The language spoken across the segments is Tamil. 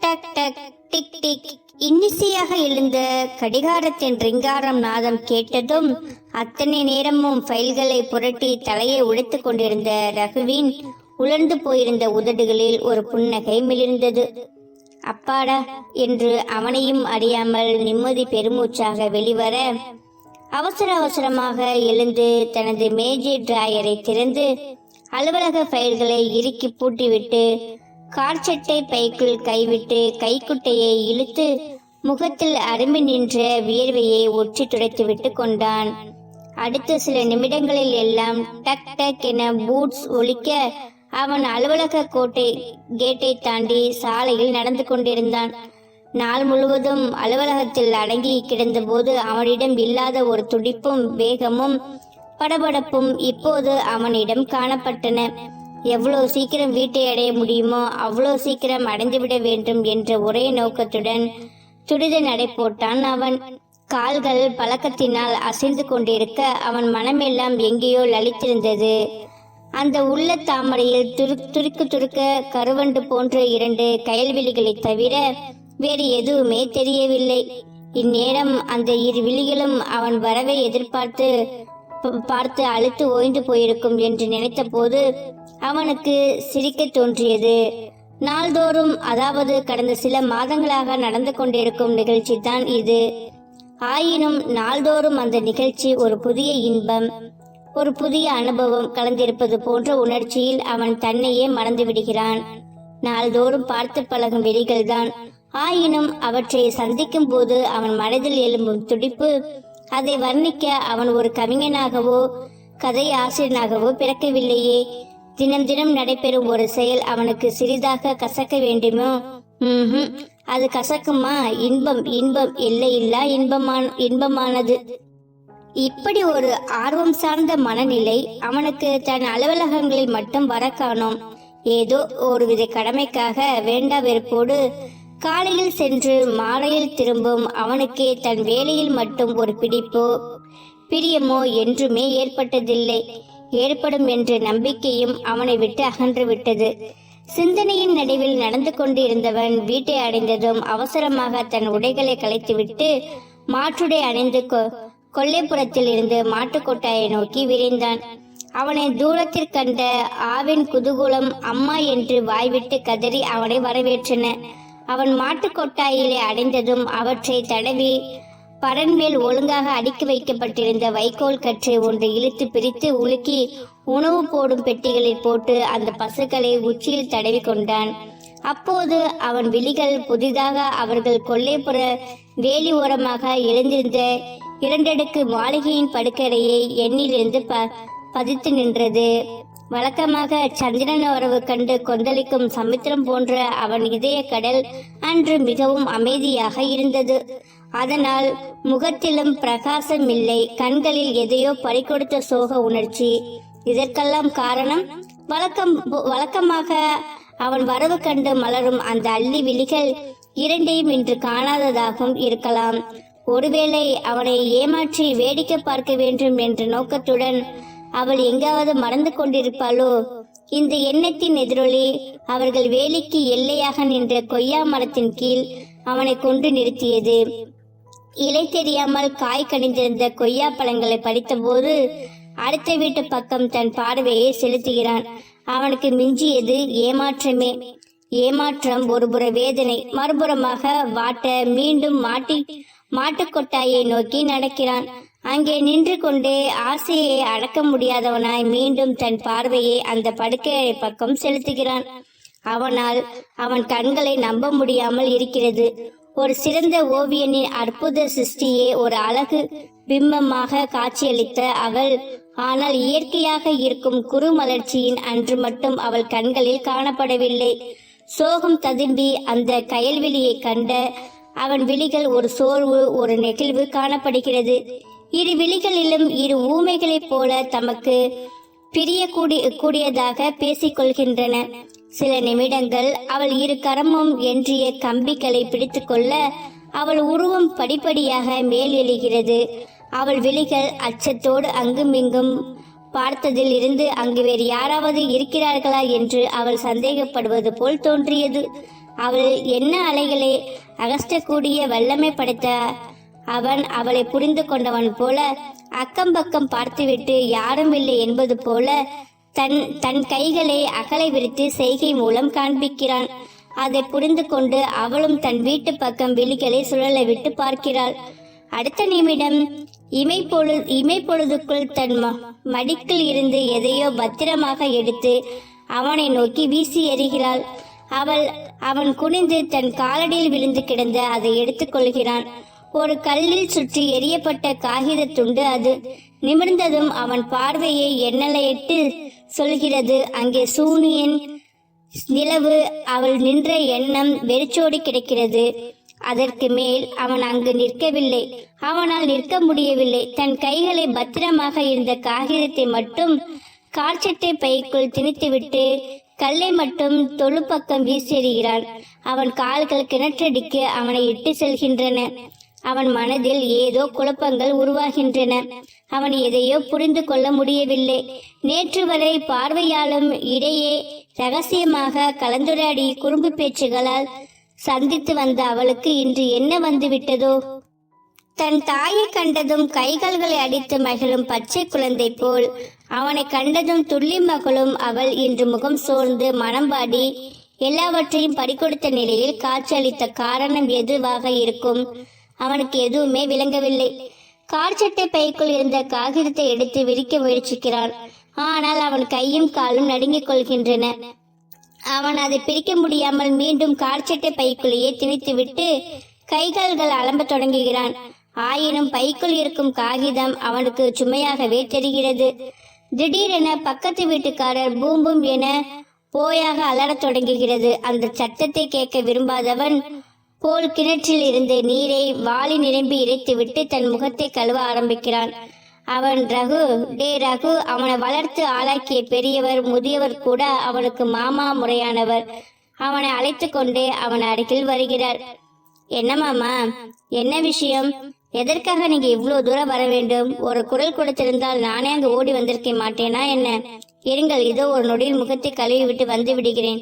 டக் டக் டிக் டிக். இன்னிசையாக எழுந்த கடிகாரத்தின் ரிங்காரம் நாதம் கேட்டதும் அத்தனை நேரமும் ஃபைல்களை புரட்டி தலையை உடைத்துக் கொண்டிருந்த ரகுவின் உலர்ந்து போயிருந்த உதடுகளில் ஒரு புன்னகை மிளிர்ந்தது. அப்பாடா என்று அவனையும் அறியாமல் நிம்மதி பெருமூச்சாக வெளிவர அவசர அவசரமாக எழுந்து தனது மேஜை டிராயரை திறந்து அலுவலக ஃபைல்களை இறுக்கி பூட்டிவிட்டு கார்ச்சட்டை பைக்குள் கைவிட்டு கைக்குட்டையை இழுத்து முகத்தில் அரும்பி நின்ற வியர்வையை ஒற்றி துடைத்து விட்டு கொண்டான். அடுத்த சில நிமிடங்களில் எல்லாம் டக் டக் என பூட்ஸ் ஒழிக்க அவன் அலுவலக கோட்டை கேட்டை தாண்டி சாலையில் நடந்து கொண்டிருந்தான். நாள் முழுவதும் அலுவலகத்தில் அடங்கி கிடந்தபோது அவனிடம் இல்லாத ஒரு துடிப்பும் வேகமும் படபடப்பும் இப்போது அவனிடம் காணப்பட்டன. எவ்வளவு சீக்கிரம் வீட்டை அடைய முடியுமோ அவ்வளவு சீக்கிரம் அடைந்துவிட வேண்டும் என்ற ஒரே நோக்கத்துடன் துரித நடை போட்டான் அவன். கால்கள் பழக்கத்தினால் அசைந்து கொண்டிருக்க அவன் மனமெல்லாம் எங்கேயோ லலித்திருந்தது. அந்த உள்ள தாமரையில் துரு துருக்கு துருக்க கருவண்டு போன்ற இரண்டு கயல்விழிகளை தவிர வேறு எதுவுமே தெரியவில்லை. இந்நேரம் அந்த இரு விழிகளும் அவன் வரவை எதிர்பார்த்து பார்த்து அழுத்து ஓய்ந்து போயிருக்கும் என்று நினைத்தபோது அவனுக்கு சிரிக்க தோன்றியது. நாள்தோறும் அதாவது கடந்த சில மாதங்களாக நடந்து கொண்டிருக்கும் நிகழ்ச்சி தான் இது. ஆயினும் நாள்தோறும் அந்த நிகழ்ச்சி ஒரு புதிய இன்பம் ஒரு புதிய அனுபவம் கலந்திருப்பது போன்ற உணர்ச்சியில் அவன் தன்னையே மறந்து விடுகிறான். நாள்தோறும் பார்த்து பழகும் விழிகள்தான் ஆயினும் அவற்றை சந்திக்கும் போது அவன் மனதில் எழும்பும் துடிப்பு அதை வர்ணிக்க அவன் ஒரு கவிஞனாகவோ கதை ஆசிரியனாகவோ பிறக்கவில்லையே. தினம் தினம் நடைபெறும் ஒரு செயல் அவனுக்கு சிறிதாக கசக்க வேண்டுமோ? ம்ஹும். அது கசக்குமா? இன்பம் இன்பம். இல்லை இல்லா இன்பமான இன்பமானது. இப்படி ஒரு ஆர்வம் சார்ந்த மனநிலை அவனுக்கு தன் அலுவலகங்களில் மட்டும் வர காணோம். ஏதோ ஒருவித கடமைக்காக வேண்டா வெறுப்போடு காலையில் சென்று மாலையில் திரும்பும் அவனுக்கே தன் வேலையில் மட்டும் ஒரு பிடிப்போ? பிரியமோ? என்றுமே ஏற்பட்டதில்லை. ஏற்படும் என்ற நம்பிக்கையும் அவனை விட்டு அகன்று விட்டது. சிந்தனையின் நடுவில் நடந்து கொண்டிருந்தவன் வீட்டை அடைந்ததும் அவசரமாக தன் உடைகளை களைத்துவிட்டு மாற்றுடை அணிந்து கொ- கொல்லைப்புறத்தில் இருந்து மாட்டுக்கொட்டாயை நோக்கி விரைந்தான். அவனை தூரத்தில் கண்ட ஆவின் குதூகூலம் அம்மா என்று வாய்விட்டு கதறி அவனை வரவேற்றன. அவன் மாட்டுக்கொட்டாயிலே அடைந்ததும் அவற்றை தடவி பரன் மேல் ஒழுங்காக அடுக்கி வைக்கப்பட்டிருந்த வைக்கோல் கற்றை ஒன்று இழுத்து பிரித்து உலுக்கி உணவு போடும் பெட்டிகளில் போட்டு அந்த பசுக்களை உச்சியில் தடவி கொண்டான். அப்போது அவன் விழிகள் புதிதாக அவர்கள் கொல்லைப்புற வேலி ஓரமாக எழுந்திருந்த இரண்டடுக்கு மாளிகையின் படுக்கறையை எண்ணிலிருந்து ப பதித்து நின்றது. வழக்கமாக சந்திரன் உறவு கண்டு கொந்தளிக்கும் சமுத்திரம் போன்ற அவன் இதய கடல் அன்று மிகவும் அமைதியாக இருந்தது. அதனால் முகத்திலும் பிரகாசம் இல்லை கண்களில் எதையோ பறிக்கொடுத்த சோக உணர்ச்சி. இதற்கெல்லாம் காரணம் வழக்கம் வழக்கமாக அவன் வரவு கண்டு மலரும் அந்த அள்ளி விழிகள் இரண்டையும் இன்று காணாததாகவும் இருக்கலாம். ஒருவேளை அவனை ஏமாற்றி வேடிக்கை பார்க்க வேண்டும் என்ற நோக்கத்துடன் அவள் எங்காவது மறந்து கொண்டிருப்பாளோ? இந்த எண்ணத்தின் எதிரொலி அவர்கள் வேலிக்கு எல்லையாக நின்ற கொய்யா மரத்தின் கீழ் அவனை கொண்டு நிறுத்தியது. இலை தெரியாமல் காய் கனிந்திருந்த கொய்யா பழங்களை படித்தபோது அடுத்த வீட்டு பக்கம் தன் பார்வையை செலுத்துகிறான். அவனுக்கு மிஞ்சியது ஏமாற்றமே. ஏமாற்றம் ஒருபுற வேதனை மறுபுறமாக வாட்ட மீண்டும் மாட்டி மாட்டுக்கொட்டாயை நோக்கி நடக்கிறான். அங்கே நின்று கொண்டே ஆசையை அடக்க முடியாதவனாய் மீண்டும் தன் பார்வையை அந்த படுக்கையறை பக்கம் செலுத்துகிறான். அவனால் அவன் கண்களை நம்ப முடியாமல் இருக்கிறது. ஒரு சிறந்த ஓவியனின் அற்புத சிருஷ்டியே ஒரு அழகு பிம்பமாக காட்சியளித்த அவள். ஆனால் இயற்கையாக இருக்கும் குறுமலர்ச்சியின் அன்று மட்டும் அவள் கண்களில் காணப்படவில்லை. சோகம் ததும்பி அந்த கயல்வெளியை கண்ட அவன் விழிகள் ஒரு சோர்வு ஒரு நெகிழ்வு காணப்படுகிறது. இரு விழிகளிலும் இரு ஊமைகளைப் போல தமக்கு பிரிய கூடியதாக பேசிக்கொள்கின்றன சில நிமிடங்கள் அவள் இரு கரமும் என்றிய கம்பிகளை பிடித்துக்கொள்ள அவள் உருவம் படிப்படியாக மேல் எழுகிறது. அவள் விழிகள் அச்சத்தோடு அங்குமிங்கும். பார்த்ததில் இருந்து அங்கு வேறு யாராவது இருக்கிறார்களா என்று அவள் சந்தேகப்படுவது போல் தோன்றியது. அவள் என்ன அலைகளை அகஸ்டக்கூடிய வல்லமை படைத்த? அவன் அவளை புரிந்து கொண்டவன் போல அக்கம் பக்கம் பார்த்துவிட்டு யாரும் இல்லை என்பது போல தன் தன் கைகளை அகலை விரித்து செய்கை மூலம் காண்பிக்கிறான். அதை புரிந்து கொண்டு அவளும் தன் வீட்டு பக்கம் விழிகளை சுழல விட்டு பார்க்கிறாள். அடுத்த நிமிடம் இமைப்பொழு இமைப்பொழுதுக்குள் தன் ம- மடிக்கில் இருந்து எதையோ பத்திரமாக எடுத்து அவனை நோக்கி வீசி எறிகிறாள். அவள் அவன் குனிந்து தன் காலடியில் விழுந்து கிடந்த அதை எடுத்துக்கொள்கிறான் ஒரு கல்லில் சுற்றி எரியப்பட்ட காகித துண்டு அது. நிமிர்ந்ததும் அவன் பார்வையை எண்ணலையிட்டு சொல்கிறது. அங்கே சூனியன் நிலவு அவள் நின்ற எண்ணம் வெறிச்சோடி கிடக்கிறது. அதற்கு மேல் அவன் அங்கு நிற்கவில்லை. அவனால் நிற்க முடியவில்லை. தன் கைகளை பத்திரமாக இருந்த காகிதத்தை மட்டும் காற்சட்டை பைக்குள் திணித்துவிட்டு கல்லை மட்டும் தொழுப்பக்கம் வீசி அவன் கால்கள் கிணற்றடிக்க அவனை இட்டு செல்கின்றன. அவன் மனதில் ஏதோ குழப்பங்கள் உருவாகின்றன. அவன் எதையோ புரிந்து கொள்ள முடியவில்லை. நேற்று வரை பார்வையாலும் இடையே ரகசியமாக கலந்துரையாடி குறும்பு பேச்சுகளால் சந்தித்து வந்த அவளுக்கு இன்று என்ன வந்து விட்டதோ தன் தாயை கண்டதும் கைகால்களை அடித்து மகிழும் பச்சை குழந்தை போல் அவனை கண்டதும் துள்ளி மகளும் அவள் இன்று முகம் சோர்ந்து மனம் பாடி எல்லாவற்றையும் பறிகொடுத்த நிலையில் காட்சியளித்த காரணம் எதுவாக இருக்கும்? அவனுக்கு எதுவுமே விளங்கவில்லை. கார்ச்சட்டை பைக்குள் இருந்த காகிதத்தை எடுத்து விரிக்க முயற்சிக்கிறான் ஆனால் அவன் கையும் காலும் நடுங்கிக் கொள்கின்றன. அவன் அதை பிரிக்க முடியாமல் மீண்டும் கார்ச்சட்டை பைக்குள்ளேயே திணித்துவிட்டு கைகால்கள் அலம்பத் தொடங்குகிறான். ஆயினும் பைக்குள் இருக்கும் காகிதம் அவனுக்கு சுமையாகவே தெரிகிறது. திடீரென பக்கத்து வீட்டுக்காரர் பூம்பும் என போயாக அலறத் தொடங்குகிறது. அந்த சத்தத்தை கேட்க விரும்பாதவன் போல் கிணற்றில் இருந்த நீரை வாளி நிரம்பி இறைத்துவிட்டு தன் முகத்தை கழுவ ஆரம்பிக்கிறான். அவன் ரகு டே ரகு அவனை வளர்த்து ஆளாக்கிய பெரியவர் முதியவர் கூட அவனுக்கு மாமா முறையானவர். அவனை அழைத்து கொண்டு அவன் அருகில் வருகிறார். என்ன மாமா? என்ன விஷயம்? எதற்காக நீங்க இவ்வளவு தூரம் வர வேண்டும்? ஒரு குரல் கொடுத்திருந்தால் நானே அங்கு ஓடி வந்திருக்க மாட்டேனா என்ன? இருங்கள் இதோ ஒரு நொடியில் முகத்தை கழுவி விட்டு வந்து விடுகிறேன்.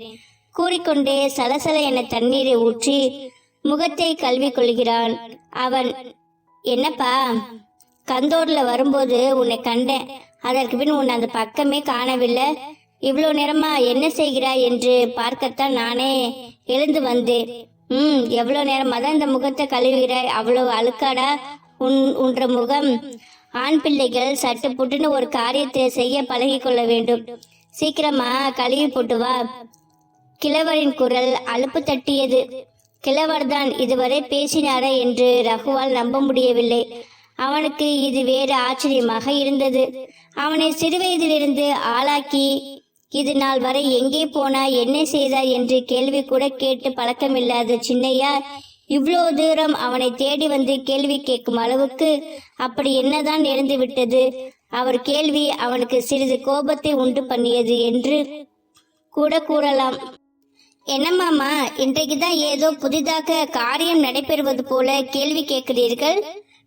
கூறிக்கொண்டே சலசல என தண்ணீரை ஊற்றி முகத்தை கழுவி கொள்கிறான். அவன் என்னப்பா கந்தோடுல வரும்போது உன்னை கண்டேன். அதற்கு பின் உன்னை அந்த பக்கமே காணவில்லை. இவ்வளவு நேரமா என்ன செய்கிறாய்? என்று பார்க்கத்தான் நானே எழுந்து வந்தேன். ம் எவ்வளவு நேரமா தான் இந்த முகத்தை கழுவுகிறாய்? அவ்வளவு அழுக்காடா உன் உன்ற முகம். ஆண் பிள்ளைகள் சட்டு புட்டுன்னு ஒரு காரியத்தை செய்ய பழகி கொள்ள வேண்டும். சீக்கிரமா கழுவி போட்டு வா. கிழவரின் குரல் அலுப்பு தட்டியது. கிழவர்தான் இதுவரை பேசினாரா என்று ரகுவால் நம்ப முடியவில்லை. அவனுக்கு இது வேறு ஆச்சரியமாக இருந்தது. அவனை சிறுவயதிலிருந்து ஆளாக்கி இது நாள் வரை எங்கே போனா என்ன செய்தாய்? என்று கேள்வி கூட கேட்டு பழக்கமில்லாத சின்னையா இவ்வளோ தூரம் அவனை தேடி வந்து கேள்வி கேட்கும் அளவுக்கு அப்படி என்னதான் நேர்ந்து விட்டது? அவர் கேள்வி அவனுக்கு சிறிது கோபத்தை உண்டு பண்ணியது என்று கூட கூறலாம். என்னம்மாமா இன்றைக்கு தான் ஏதோ புதிதாக காரியம் நடைபெறுவது போல கேள்வி கேட்கிறீர்கள்?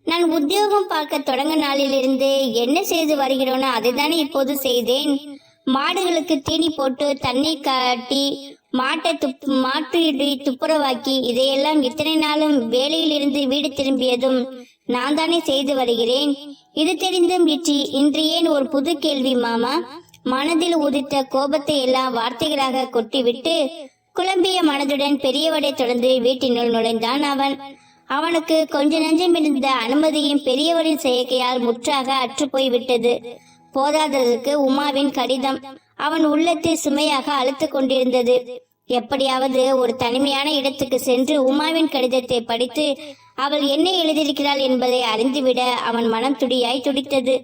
நான் உத்தியோகம் பார்க்க தொடங்க நாளிலிருந்து என்ன செய்து வருகிறோனோ அதைதானே இப்போது செய்தேன். மாடுகளுக்கு தீனி போட்டு தண்ணீர் காட்டி மாட்டை துப் மாட்டு இடி துப்புரவாக்கி இதையெல்லாம் இத்தனை நாளும் வேலையிலிருந்து வீடு திரும்பியதும் நான் தானே செய்து வருகிறேன். இது தெரிந்தும் இற்றி இன்று ஏன் ஒரு புது கேள்வி மாமா? மனதில் உதித்த கோபத்தை எல்லாம் வார்த்தைகளாக கொட்டிவிட்டு குழம்பிய மனதுடன் பெரியவடை தொடர்ந்து வீட்டினுள் நுழைந்தான் அவன். அவனுக்கு கொஞ்ச நஞ்சம் இருந்த அனுமதியும் பெரியவரின் செயற்கையால் முற்றாக அற்றுப்போய் விட்டது போதாததற்கு உமாவின் கடிதம் அவன் உள்ளத்தை சுமையாக அழுத்து கொண்டிருந்தது. எப்படியாவது ஒரு தனிமையான இடத்துக்கு சென்று உமாவின் கடிதத்தை படித்து அவள் என்ன எழுதியிருக்கிறாள் என்பதை அறிந்துவிட அவன் மனம் துடியாய் துடித்தது.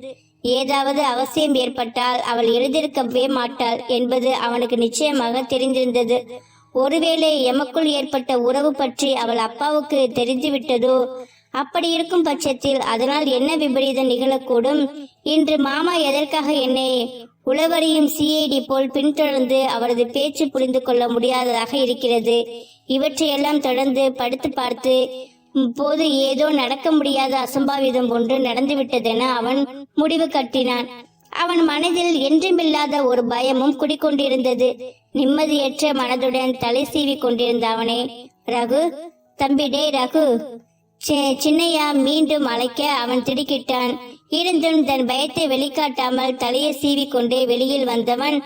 ஏதாவது அவசியம் ஏற்பட்டால் அவள் எழுதியிருக்கவே மாட்டாள் என்பது அவனுக்கு நிச்சயமாக தெரிந்திருந்தது. ஒருவேளை எமக்குள் ஏற்பட்ட உறவு பற்றி அவள் அப்பாவுக்கு தெரிந்துவிட்டதோ? அப்படி இருக்கும் பட்சத்தில் அதனால் என்ன விபரீதம் நிகழக்கூடும்? இன்று மாமா எதற்காக என்னை உளவறியும் சிஐடி போல் பின்தொடர்ந்து அவரது பேச்சு புரிந்து கொள்ள முடியாததாக இருக்கிறது? இவற்றையெல்லாம் தொடர்ந்து படுத்து பார்த்து போது ஏதோ நடக்க முடியாத அசம்பாவிதம் ஒன்று நடந்துவிட்டதென அவன் முடிவு கட்டினான். அவன் மனதில் என்றுமில்லாத ஒரு பயமும் குடிக்கொண்டிருந்தது. நிம்மதியற்ற மனதுடன் தலை சீவி கொண்டிருந்த அவனை ரகு தம்பி டே ரகு. சின்னையா மீண்டும் அழைக்க அவன் திடுக்கிட்டான். இருந்தும் தன் பயத்தை வெளிக்காட்டாமல் தலையை சீவிக்கொண்டே வெளியில் வந்தவன்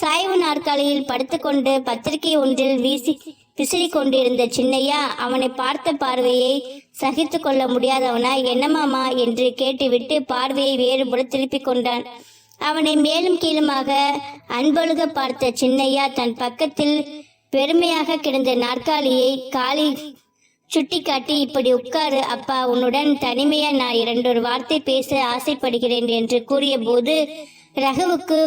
சாய்வு நாற்காலியில் படுத்துக்கொண்டு பத்திரிகை ஒன்றில் வீசி விசிறி கொண்டிருந்த சின்னையா அவனை பார்த்த பார்வையை சகித்து கொள்ள முடியாதவனா என்னமாமா என்று கேட்டுவிட்டு பார்வையை வேறுபட திருப்பிக் கொண்டான். அவனை மேலும் கீழுமாக அன்பொழுக பார்த்த சின்னையா தன் பக்கத்தில் பெருமையாக கிடந்த நாற்காலியை காலி சுட்டிக்காட்டி இப்படி உட்காரு அப்பா உன்னுடன் தனிமையா நான் இரண்டொரு வார்த்தை பேச ஆசைப்படுகிறேன் என்று கூறியபோது ரகுவுக்கு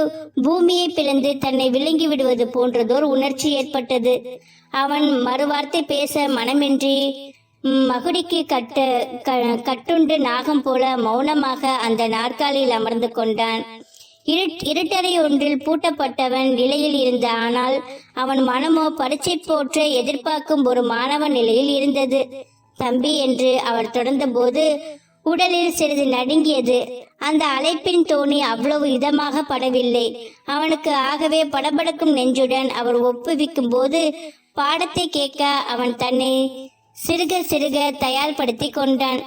பூமியை பிளந்து தன்னை விழுங்கி விடுவது போன்றதோர் உணர்ச்சி ஏற்பட்டது. அவன் மறுவார்த்தை பேச மனமின்றி மகுடிக்கு கட்ட க- கட்டுண்டு நாகம் போல மௌனமாக அந்த நாற்காலியில் அமர்ந்து கொண்டான். இருட்டறை ஒன்றில் பூட்டப்பட்டவன் நிலையில் இருந்த ஆனால் அவன் மனமோ பரீட்சை போற்ற எதிர்பார்க்கும் ஒரு மாணவன் நிலையில் இருந்தது. தம்பி என்று அவர் தொடர்ந்தபோது உடலில் சிறிது நடுங்கியது. அந்த அழைப்பின் தோணி அவ்வளவு இதமாக படவில்லை. அவனுக்கு ஆகவே படபடக்கும் நெஞ்சுடன் அவர் ஒப்புவிக்கும் போது பாடத்தை கேட்க அவன் தன்னை சிறுக சிறுக தயார்படுத்தி கொண்டான்.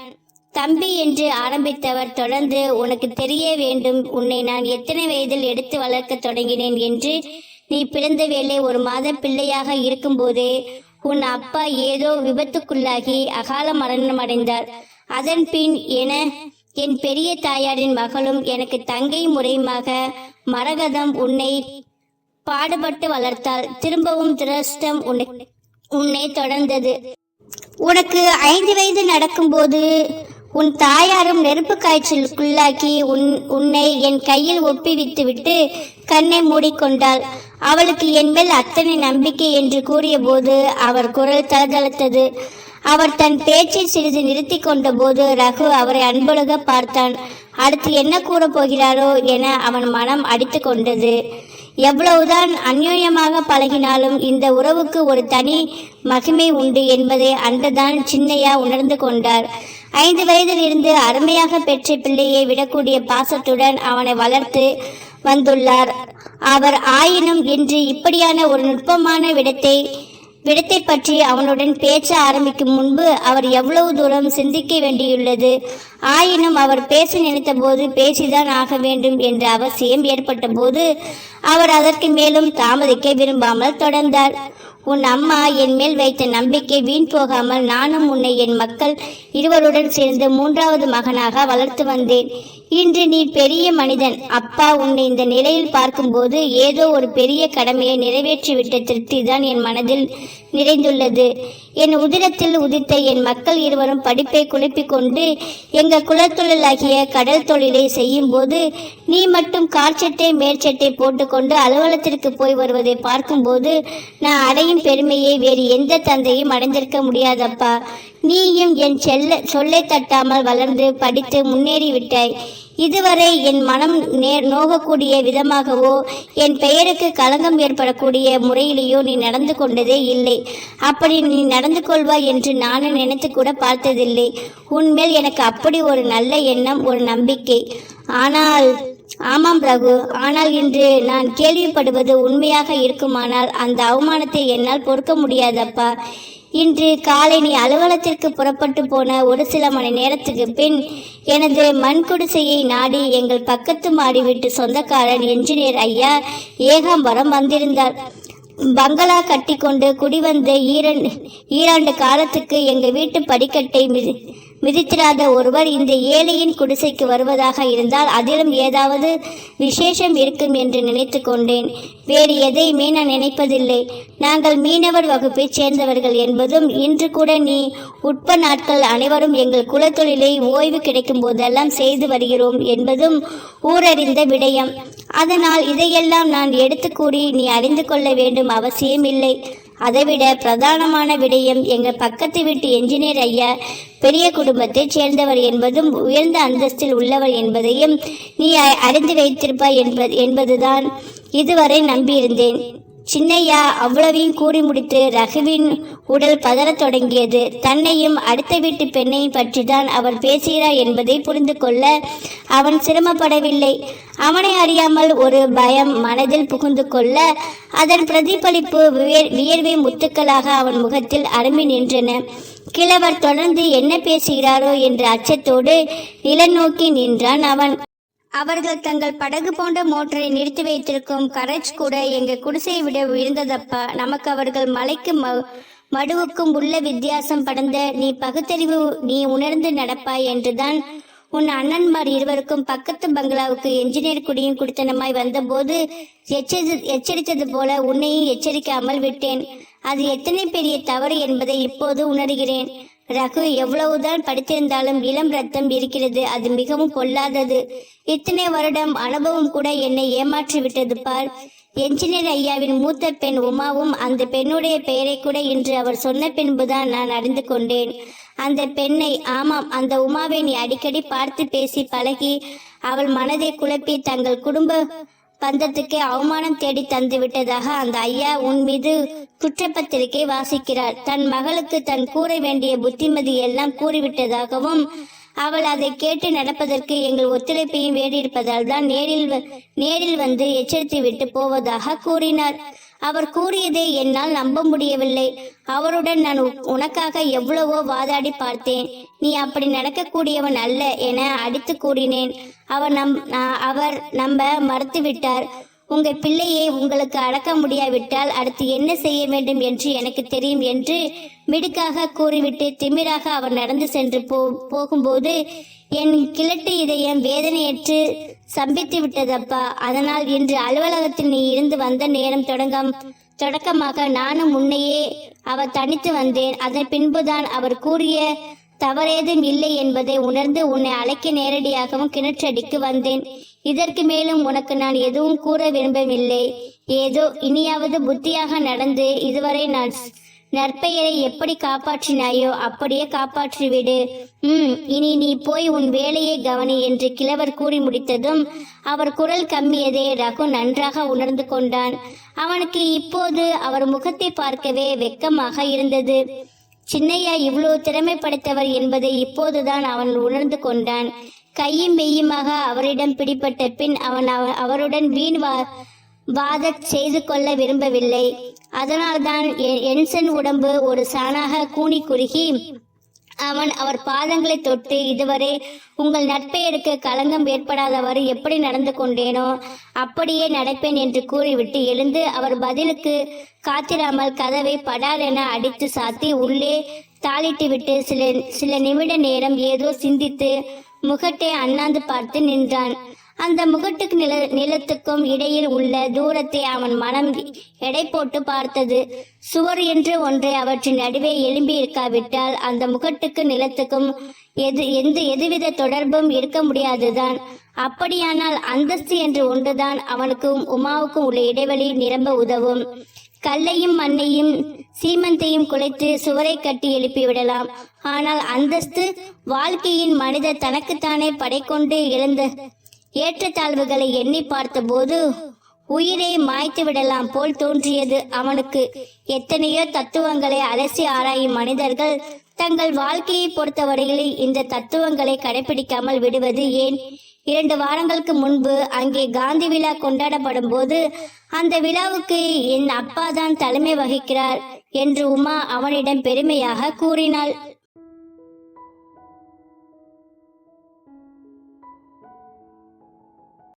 தம்பி என்று ஆரம்பித்தவர் தொடர்ந்து உனக்கு தெரிய வேண்டும் உன்னை நான் எத்தனை வயதில் எடுத்து வளர்க்க தொடங்கினேன் என்று நீ பிறந்த வேளை ஒரு மாத பிள்ளையாக இருக்கும்போதே உன் அப்பா ஏதோ விபத்துக்குள்ளாகி அகால மரணம் அடைந்தார். அதன் பின் என என் பெரிய தாயாரின் மகளும் எனக்கு தங்கை முறையுமாக மரகதம் உன்னை பாடுபட்டு வளர்த்தாள். திரும்பவும் துரஷ்டம் உன்னை உன்னை தொடர்ந்தது. உனக்கு ஐந்து வயது நடக்கும்போது உன் தாயாரும் நெருப்பு காய்ச்சலுக்குள்ளாக்கி உன் உன்னை என் கையில் ஒப்பிவித்து விட்டு கண்ணை மூடிக்கொண்டாள். அவளுக்கு என் மேல் அத்தனை நம்பிக்கை என்று கூறியபோது அவர் குரல் தளதளத்தது. அவர் தன் பேச்சை சிறிது நிறுத்தி கொண்டபோது ரகு அவரை அன்பொழுக பார்த்தான். அடுத்து என்ன கூற போகிறாரோ என அவன் மனம் அடித்து கொண்டது. எவ்வளவுதான் அந்யோன்யமாக பழகினாலும் இந்த உறவுக்கு ஒரு தனி மகிமை உண்டு என்பதை அன்றுதான் சின்னையா உணர்ந்து கொண்டார். ஐந்து வயதில் இருந்து அருமையாக பெற்ற பிள்ளையை விடக்கூடிய பாசத்துடன் அவனை வளர்த்து வந்துள்ளார். அவர் ஆயினும் இன்று இப்படியான ஒரு நுட்பமான விடத்தை விடத்தை பற்றி அவனுடன் பேச ஆரம்பிக்கும் முன்பு அவர் எவ்வளவு தூரம் சிந்திக்க வேண்டியுள்ளது. ஆயினும் அவர் பேச நினைத்த போது பேசிதான் ஆக வேண்டும் என்ற அவசியம் ஏற்பட்ட போது அவர் அதற்கு மேலும் தாமதிக்க விரும்பாமல் தொடர்ந்தார். உன் அம்மா என் மேல் வைத்த நம்பிக்கை வீண் போகாமல் நானும் உன்னை என் மக்கள் இருவருடன் சேர்ந்து மூன்றாவது மகனாக வளர்த்து வந்தேன். இன்று நீ பெரிய மனிதன். அப்பா உன்னை இந்த நிலையில் பார்க்கும்போது ஏதோ ஒரு பெரிய கடமையை நிறைவேற்றிவிட்ட திருப்தி தான் என் மனதில் நிறைந்துள்ளது. என் உதிரத்தில் உதித்த என் மக்கள் இருவரும் படிப்பை குழப்பிக் கொண்டு எங்கள் குலத்தொழிலாகிய கடல் தொழிலை செய்யும் போது நீ மட்டும் காற்சட்டை மேற்சட்டை போட்டுக்கொண்டு அலுவலகத்திற்கு போய் வருவதை பார்க்கும்போது நான் அடையும் பெருமையை வேறு எந்த தந்தையும் அடைந்திருக்க முடியாதப்பா. நீயும் என் செல்ல சொல்லை தட்டாமல் வளர்ந்து படித்து முன்னேறிவிட்டாய். இதுவரை என் மனம் நேர் நோகக்கூடிய விதமாகவோ என் பெயருக்கு களங்கம் ஏற்படக்கூடிய முறையிலேயோ நீ நடந்து கொண்டதே இல்லை. அப்படி நீ நடந்து கொள்வாய் என்று நானும் நினைத்து கூட பார்த்ததில்லை. உன்மேல் எனக்கு அப்படி ஒரு நல்ல எண்ணம் ஒரு நம்பிக்கை. ஆனால் ஆமாம் பிரபு ஆனால் இன்று நான் கேள்விப்படுவது உண்மையாக இருக்குமானால் அந்த அவமானத்தை என்னால் பொறுக்க முடியாதப்பா. இன்று காலை நீ அலுவலகத்திற்கு புறப்பட்டு போன ஒரு சில மணி நேரத்துக்கு பின் எனது மண் குடிசையை நாடி எங்கள் பக்கத்து மாடி வீட்டு சொந்தக்காரன் என்ஜினியர் ஐயா ஏகாம்பரம் வந்திருந்தார். பங்களா கட்டிக்கொண்டு குடிவந்த ஈரண்டு ஈராண்டு காலத்துக்கு எங்கள் வீட்டு படிக்கட்டை மிதி மிதித்திராத ஒருவர் இந்த ஏழையின் குடிசைக்கு வருவதாக இருந்தால் அதிலும் ஏதாவது விசேஷம் இருக்கும் என்று நினைத்து கொண்டேன். வேறு எதையுமே நான் நினைப்பதில்லை. நாங்கள் மீனவர் வகுப்பைச் சேர்ந்தவர்கள் என்பதும் இன்று கூட நீ உட்ப நாட்கள் அனைவரும் எங்கள் குலத்தொழிலை ஓய்வு கிடைக்கும் போதெல்லாம் செய்து வருகிறோம் என்பதும் ஊரறிந்த விடயம். அதனால் இதையெல்லாம் நான் எடுத்து கூறி நீ அறிந்து கொள்ள வேண்டும் அவசியமில்லை. அதைவிட பிரதானமான விடயம் எங்கள் பக்கத்து வீட்டு என்ஜினியர் ஐயா பெரிய குடும்பத்தைச் சேர்ந்தவர் என்பதும் உயர்ந்த அந்தஸ்தில் உள்ளவர் என்பதையும் நீ அ- அறிந்து வைத்திருப்பாய் என்பது என்பதுதான் இதுவரை நம்பியிருந்தேன். சின்னையா அவ்வளவையும் கூறி முடித்து ரகுவின் உடல் பதறத் தொடங்கியது. தன்னையும் அடுத்த வீட்டு பெண்ணையும் பற்றிதான் அவர் பேசுகிறார் என்பதை புரிந்து கொள்ள அவன் சிரமப்படவில்லை. அவனை அறியாமல் ஒரு பயம் மனதில் புகுந்து கொள்ள அதன் பிரதிபலிப்பு வியர்- வியர்வை முத்துக்களாக அவன் முகத்தில் அரும்பி நின்றன. கிழவர் தொடர்ந்து என்ன பேசுகிறாரோ என்ற அச்சத்தோடு நிலநோக்கி நின்றான் அவன். அவர்கள் தங்கள் படகு போன்ற மோட்டரை நிறுத்தி வைத்திருக்கும் கரச் கூட எங்க குடிசையை விட உயர்ந்ததப்பா? நமக்கு அவர்கள் மலைக்கு மடுவுக்கும் உள்ள வித்தியாசம் படந்த நீ பகுத்தறிவு நீ உணர்ந்து நடப்பாய் என்றுதான் உன் அண்ணன்மார் இருவருக்கும் பக்கத்து பங்களாவுக்கு என்ஜினியர் குடியும் குடித்தனமாய் வந்தபோது எச்சரித்தது போல உன்னையும் எச்சரிக்காமல் விட்டேன். அது எத்தனை பெரிய தவறு என்பதை இப்போது உணர்கிறேன். ரகு எவ்வளவுதான் படித்திருந்தாலும் இளம் ரத்தம் இருக்கிறது. அது மிகவும் பொல்லாதது. இத்தனை வருடம் அனுபவம் கூட என்னை ஏமாற்றி விட்டது பார். என்ஜினியர் ஐயாவின் மூத்த பெண் உமாவும் அந்த பெண்ணுடைய பெயரை கூட இன்று அவர் சொன்ன பின்புதான் நான் அறிந்து கொண்டேன். அந்த பெண்ணை ஆமாம் அந்த உமாவை நீ அடிக்கடி பார்த்து பேசி பழகி அவள் மனதை குழப்பி தங்கள் குடும்ப பந்தத்துக்கு அவமானம் தேடி தந்து விட்டதாக அந்த ஐயா உன் மீது குற்றப்பத்திரிகை வாசிக்கிறார். தன் மகளுக்கு தன் கூற வேண்டிய புத்திமதி எல்லாம் கூறிவிட்டதாகவும் அவள் அதை கேட்டு நடப்பதற்கு எங்கள் ஒத்துழைப்பையும் வேண்டியிருப்பதால் தான் நேரில் நேரில் வந்து எச்சரித்து விட்டு போவதாக கூறினார். அவர் கூறியதை என்னால் நம்ப முடியவில்லை. அவருடன் நான் உனக்காக எவ்வளவோ வாதாடி பார்த்தேன். நீ அப்படி நடக்கக்கூடியவன் அல்ல என அடித்து கூறினேன். அவர் நம் அவர் நம்ப மறுத்துவிட்டார். உங்கள் பிள்ளையை உங்களுக்கு அடக்க முடியாவிட்டால் அடுத்து என்ன செய்ய வேண்டும் என்று எனக்கு தெரியும் என்று மிடுக்காக கூறிவிட்டு திமிராக அவர் நடந்து சென்று போ போகும்போது என் கிழட்டு இதயம் வேதனையற்று சம்பித்து விட்டதப்பா. அதனால் இன்று அலுவலகத்தில் நீ இருந்து வந்த நேரம் தொடங்கம் தொடக்கமாக நானும் முன்னையே அவர் தனித்து வந்தேன். அதன் பின்புதான் அவர் கூறிய தவறேதும் இல்லை என்பதை உணர்ந்து உன்னை அழைக்க நேரடியாகவும் கிணற்றடிக்கு வந்தேன். இதற்கு மேலும் உனக்கு நான் எதுவும் கூற விரும்பவில்லை. ஏதோ இனியாவது புத்தியாக நடந்து இதுவரை நான் நற்பெயரை எப்படி காப்பாற்றினாயோ அப்படியே காப்பாற்றிவிடு. ம் இனி நீ போய் உன் வேலையை கவனி என்று கிழவர் கூறி முடித்ததும் அவர் குரல் கம்மியதை ரகு நன்றாக உணர்ந்து கொண்டான். அவனுக்கு இப்போது அவர் முகத்தை பார்க்கவே வெட்கமாக இருந்தது. சின்னையா இவ்வளவு திறமை படைத்தவர் என்பதை இப்போதுதான் அவன் உணர்ந்து கொண்டான். கையும் மெய்யுமாக அவரிடம் பிடிபட்ட பின் அவன் அவ- அவருடன் வீண் வா வாத செய்து கொள்ள விரும்பவில்லை. அதனால்தான் என்சன் உடம்பு ஒரு சாணாக கூனி குறுகி அவன் அவர் பாதங்களை தொட்டு இதுவரை உங்கள் நட்பெயருக்கு களங்கம் ஏற்படாதவாறு எப்படி நடந்து கொண்டேனோ அப்படியே நடப்பேன் என்று கூறிவிட்டு எழுந்து அவர் பதிலுக்கு காத்திராமல் கதவை படாரென அடித்து சாத்தி உள்ளே தாளிட்டு விட்டு சில சில நிமிட நேரம் ஏதோ சிந்தித்து முகட்டை அண்ணாந்து பார்த்து நின்றான். அந்த முகட்டுக்கு நில நிலத்துக்கும் இடையில் உள்ள தூரத்தை அவன் மனம் எடை போட்டு பார்த்தது. சுவர் என்று ஒன்றை அவற்றின் நடுவே எழும்பி இருக்காவிட்டால் அந்த முகட்டுக்கு நிலத்துக்கும் எது எந்த எதுவித தொடர்பும் இருக்க முடியாதுதான். அப்படியானால் அந்தஸ்து என்று ஒன்றுதான் அவனுக்கும் உமாவுக்கும் உள்ள இடைவெளி நிரம்ப உதவும். கல்லையும் மண்ணையும் சீமந்தையும் குலைத்து சுவரை கட்டி எழுப்பி விடலாம். ஆனால் அந்தஸ்து வாழ்க்கையின் மனித தனக்குத்தானே படைக்கொண்டு இழந்த ஏற்றத்தாழ்வுகளை எண்ணி பார்த்தபோது உயிரை மாய்த்து விடலாம் போல் தோன்றியது அவனுக்கு. எத்தனையோ தத்துவங்களை அலசி ஆராயும் மனிதர்கள் தங்கள் வாழ்க்கையை பொறுத்தவரையில் இந்த தத்துவங்களை கடைபிடிக்காமல் விடுவது ஏன்? இரண்டு வாரங்களுக்கு முன்பு அங்கே காந்தி விழா கொண்டாடப்படும் போது அந்த விழாவுக்கு என் அப்பா தான் தலைமை வகிக்கிறார் என்று உமா அவனிடம் பெருமையாக கூறினாள்.